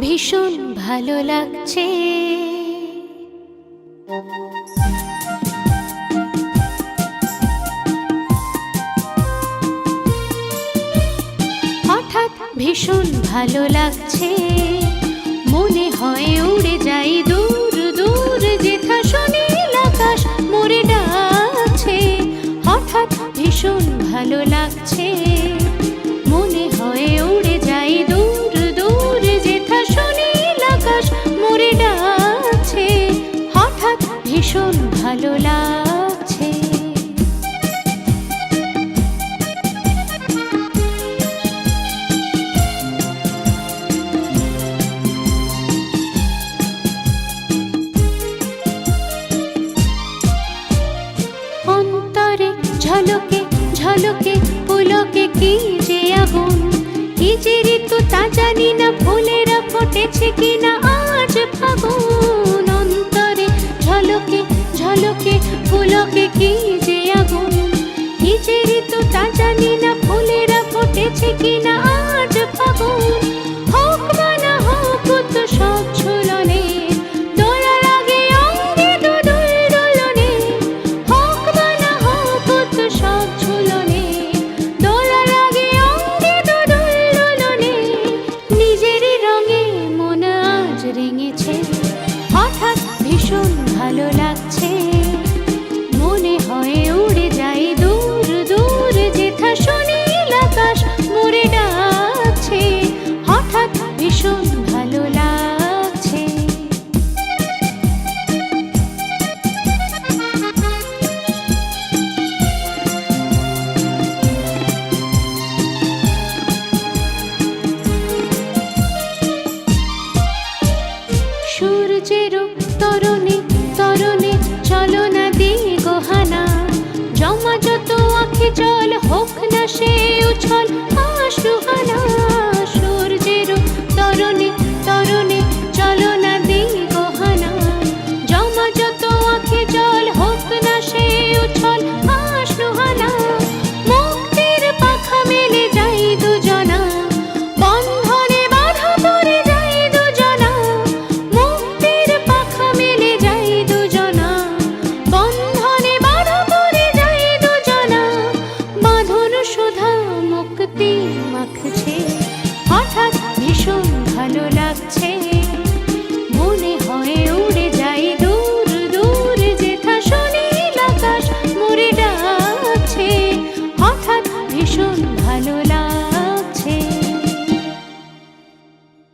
ভীষণ ভালো লাগছে। হঠাৎ ভীষণ ভালো লাগছে। মনে হয় উড়ে যাই দূর দূর যেথা সুনীল আকাশ মোরে ডাকছে। হঠাৎ ভীষণ ভালো লাগছে। ভালো লাগছে। অন্তরে ঝলকে ঝলকে, পুলকে কি যে আগুন? কি যে ঋতু তা জানি না, ফুলেরা ফুটেছে কিনা আজ ফাগুন। ঝলকে পুলকে কি যে আগুন? যে ঋতু তা জানি সূর্যেরও তরণে তরণে, চলো না দি গোহানা। জমা যত আখে জল, হোক না সে উছল